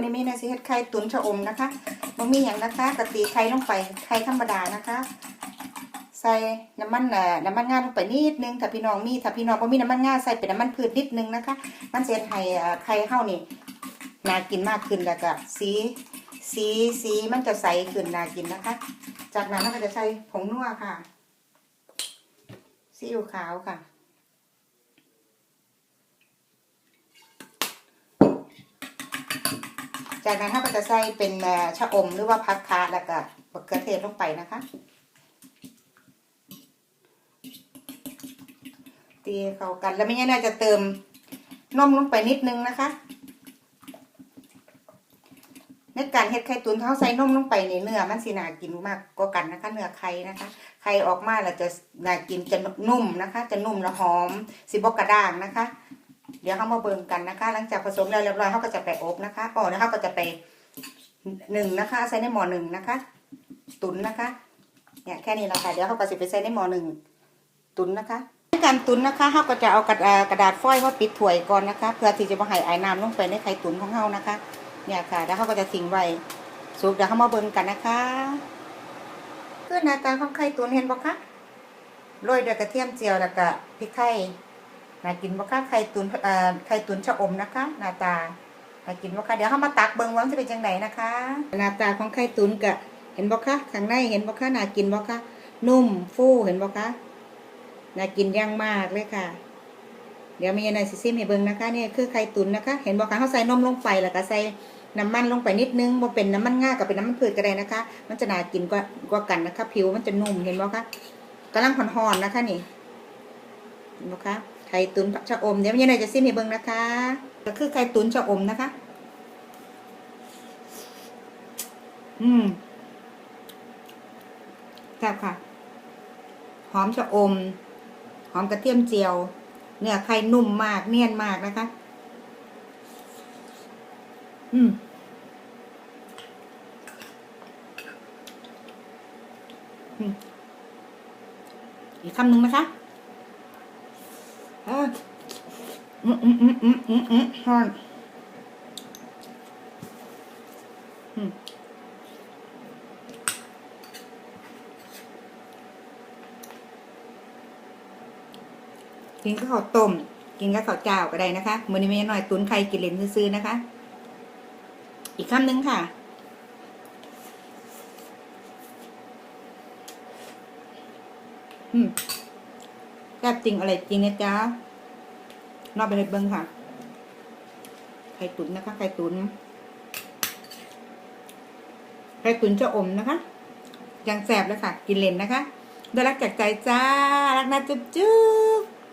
มันนี้มีนะสิเฮ็ดไข่ตุ๋นชะอมนะคะมันมีอย่างนะคะกะตีไข่ลงไปไข่ธรรมดานะคะ ใส่น้ำมันเอ่อน้ำมันงาลงไปนิดนึงถ้าพี่น้องมีถ้าพี่น้องบ่มีน้ำมันงาใส่เป็นน้ำมันพืชนิดนึงนะคะ มันจะเฮ็ดให้ไข่เฮานี่น่ากินมากขึ้นแล้วก็สีสีสีมันจะใสขึ้นน่ากินนะคะ จากนั้นเราก็จะใส่ผงนัวค่ะซีอิ๊วขาวค่ะ จากนั้นเราก็จะใส่เป็นชะอมหรือว่าพักคาแล้วก็มะเขือเทศลงไปนะคะ ตีเข้ากันแล้วไม่งั้นน่าจะเติมนมลงไปนิดนึงนะคะในการเฮ็ดไข่ตุ๋นเขาใส่นมลงไปในเนื้อมันสิน่ากินมากกว่ากันนะคะ เนื้อไข่นะคะ ไข่ออกมาแล้วจะน่ากินจะนุ่มนะคะ จะนุ่มและหอมสิบกระด้างนะคะ เดี๋ยวเขามาเบิ่งกันนะคะ หลังจากผสมแล้วเรียบร้อยเขาก็จะไปอบนะคะอ๋อแล้วเขาก็จะไปหนึ่งนะคะ ใส่ในหม้อหนึ่งนะคะ ตุ๋นนะคะ เนี่ยแค่นี้แหละค่ะเดี๋ยวเขาก็จะไปใส่ในหม้อหนึ่งตุ๋นนะคะการตุ๋นนะคะเขาก็จะเอากระดาษกระดาษฟอยล์มาปิดถ้วยก่อนนะคะ เพื่อที่จะมาให้ไอ้น้ำลงไปในไข่ตุ๋นของเขานะคะ เนี่ยค่ะ แล้วเขาก็จะทิ้งไว้สุกเดี๋ยวเขามาเบิ่งกันนะคะคือหน้าตาของไข่ตุ๋นเห็นบ่คะโรยด้วยกระเทียมเจียวแล้วก็พริกไทย น่ากินบ่คะไข่ตุ๋นเอ่อไข่ตุ๋นชะอมนะคะ หน้าตาน่ากินบ่คะเดี๋ยวเขามาตักเบิ่งว่ามันจะเป็นจังไดนะคะ หน้าตาของไข่ตุ๋นก็เห็นบ่คะข้างในเห็นบ่คะน่ากินบ่คะนุ่มฟูเห็นบ่คะน่ากินย่างมากเลยค่ะ เดี๋ยวมีอะไรซิซิมให้เบิ่งนะคะนี่คือไข่ตุ๋นนะคะ เห็นบอกคะเขาใส่นมลงไปแล้วก็ใส่น้ำมันลงไปนิดนึงบ่เป็นน้ำมันง่ากับเป็นน้ำมันพืชก็ได้นะคะ มันจะน่ากินกว่ากว่ากันนะคะ ผิวมันจะนุ่มเห็นบอกคะกำลังห่อนๆนะคะนี่เห็นบอกคะ ไข่ตุ๋นผักชะอมเดี๋ยวมีอะไรจะซิมให้เบิ่งนะคะก็คือไข่ตุ๋นชะอมนะคะ อืมแซ่บค่ะ หอมชะอม หอมกระเทียมเจียว เนื้อไข่นุ่มมากเนียนมากนะคะ อือืมอีกคำหนึ่งนะคะ ฮอนอืมกินกับข้าวต้มกินกับข้าวเจ้าก็ได้นะคะมือนี้แม่น้อยตุนไข่กินเลนซื้อๆนะคะ อีกคำหนึ่งค่ะอืม แซ่บจริงอะไรจริงนะจ๊ะนอกไปเลยเบิ้งค่ะ ไข่ตุ๋นนะคะ ไข่ตุ๋นไข่ตุ๋นจะอมนะคะ ยังแสบเลยค่ะ กินเลนนะคะได้รักจากใจจ้า รักนะจุ๊บจุ๊บ